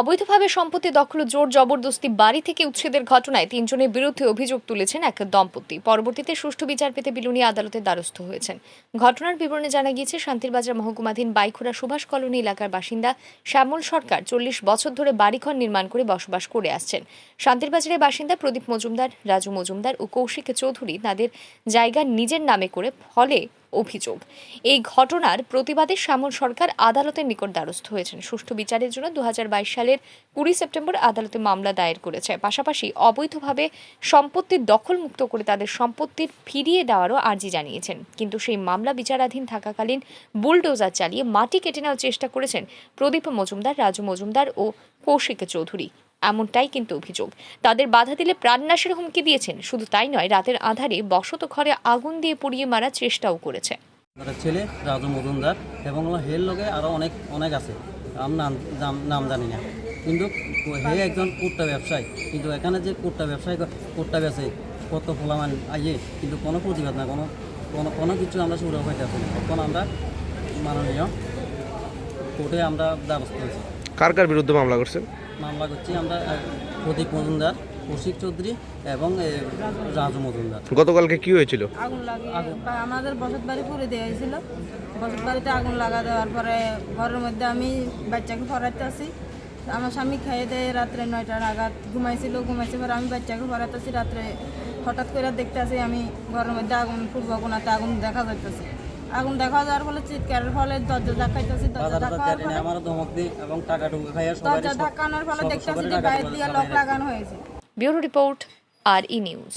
অবৈধভাবে সম্পত্তি দখল জোর জবরদস্তি বাড়ি থেকে উচ্ছেদের ঘটনায় তিনজনের বিরুদ্ধে অভিযোগ তুলেছেন এক দম্পতি। পরবর্তীতে সুষ্ঠু বিচার পেতে বিলুনিয়া আদালতের দ্বারস্থ হয়েছেন। ঘটনার বিবরণে জানা গিয়েছে, শান্তিরবাজার মহকুমাধীন বাইখোড়া সুভাষ কলোনি এলাকার বাসিন্দা শ্যামল সরকার চল্লিশ বছর ধরে বাড়িঘর নির্মাণ করে বসবাস করে আসছেন। শান্তিরবাজারের বাসিন্দা প্রদীপ মজুমদার, রাজু মজুমদার ও কৌশিক চৌধুরী তাদের জায়গা নিজের নামে করে ফলে অভিযোগ। এই ঘটনার প্রতিবাদে শ্যামল সরকার আদালতের নিকট দ্বারস্থ হয়েছেন। সুষ্ঠু বিচারের জন্য দুহাজার বাইশ সালের কুড়ি সেপ্টেম্বর আদালতে মামলা দায়ের করেছে। পাশাপাশি অবৈধভাবে সম্পত্তি দখলমুক্ত করে তাদের সম্পত্তির ফিরিয়ে দেওয়ারও আর্জি জানিয়েছেন। কিন্তু সেই মামলা বিচারাধীন থাকাকালীন বুলডোজার চালিয়ে মাটি কেটে নেওয়ার চেষ্টা করেছেন প্রদীপ মজুমদার, রাজু মজুমদার ও কৌশিক চৌধুরী। এমনটাই কিন্তু অভিযোগ। তাদের বাধা দিলে প্রাণনাশের হুমকি দিয়েছেন। শুধু তাই নয়, রাতের আধারে বসত ঘরে আগুন দিয়ে পুড়িয়ে মারার চেষ্টাও করেছে। ছেলে রাজু মজুমদার এবং হের লগে আরও অনেক অনেক আছে। আমি নাম নাম জানি না। কিন্তু হে একজন কুট্টা ব্যবসায়ী। কিন্তু এখানে যে কুট্টা ব্যবসায়ী ক- কুট্টা বেচে কত ফলামান আইয়ে, কিন্তু কোনো প্রতিবাদ না, কোনো কোনো কোনো কিছু আমরা সুরা পাইতেছি না। তখন আমরা মাননীয় কোর্টে আমরা দ্বারস্থ হয়েছি। কার কার বিরুদ্ধে মামলা করছেন? মামলা করছি আমরা প্রদীপ মজুমদার কৌশিক চৌধুরী এবং রাজু মজুমদার। গতকালকে কি হয়েছিল? আগুন লাগিয়ে আমাদের বসত বাড়ি পুড়ে দেওয়া হয়েছিল। বসত বাড়িতে আগুন লাগা দেওয়ার পরে ঘরের মধ্যে আমি বাচ্চাকে পড়াইতে আসি। আমার স্বামী খাইয়ে দেয় রাত্রে নয়টা নাগাদ ঘুমাইছিল। ঘুমাইছে পরে আমি বাচ্চাকে পড়াইতে আসি। রাত্রে হঠাৎ করে দেখতে আসি আমি ঘরের মধ্যে আগুন পূর্ব কোনাতে আগুন দেখা যাইতেছে। আগুন দেখা যাওয়ার ফলে চিৎকারের ফলে দরজা ধাক্কাইতেছি দরজা ধাক্কার ফলে ধমক দিই এবং টাকা ঢুকে খাইয়া সবাই দরজা ধাক্কানোর ফলে দেখতেছি যে বাইরে দিয়ে লক লাগানো হয়েছে। Bureau report R E news.